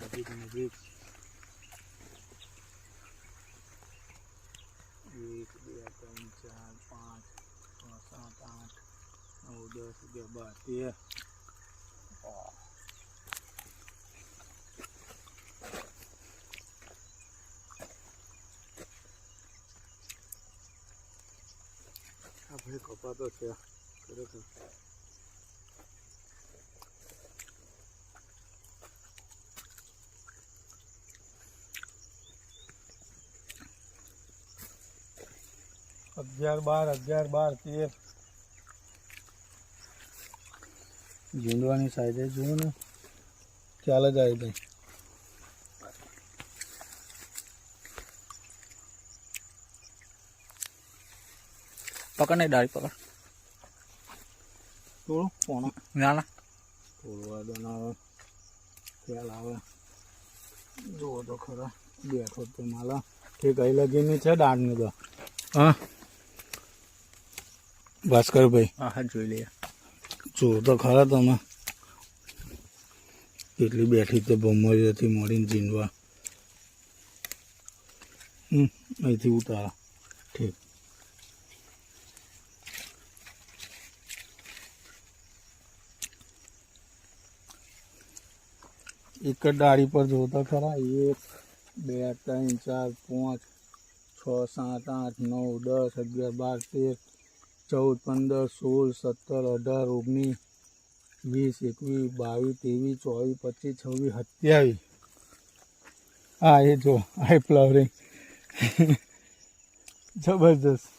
નજીક નજીક એક બે ત્રણ ચાર પાંચ છ સાત આઠ નવ દસ અગિયાર બાર તેર આપણે કપાતો છે. ખરેખર અગિયાર બાર અગિયાર બાર તેર. ઝૂંડવાની સાઈડે જુઓ ને. ચાલે જ આવી જાય. પકડ નહીં ડાળી પકડ. થોડું પોણો. ના ના થોડું બનાવે. ખ્યાલ આવે. જુઓ તો ખરા. બેઠો તો માલા. ઠીક અહીં લગીની છે દાંડની તો હા. ભાસ્કરભાઈ. હા હા જોઈ લઈએ. જુઓ તો ખરા તમે. કેટલી બેઠી તે ભમરીઓથી મળીને જીનવા હમ અહીંથી ઉતારા. ઠીક. એક જ ડાળી પર જોતા ખરા? એક, બે, ત્રણ, ચાર, પાંચ, છ, સાત, આઠ, નવ, દસ, અગિયાર, બાર, તેર, ચૌદ, પંદર, સોળ, સત્તર, અઢાર, ઓગણીસ, વીસ, એકવીસ, બાવીસ, ત્રેવીસ, ચોવીસ, પચીસ, છવ્વીસ, સત્યાવીસ. હા, એ જો આ ફ્લાવરિંગ. જબરજસ્ત.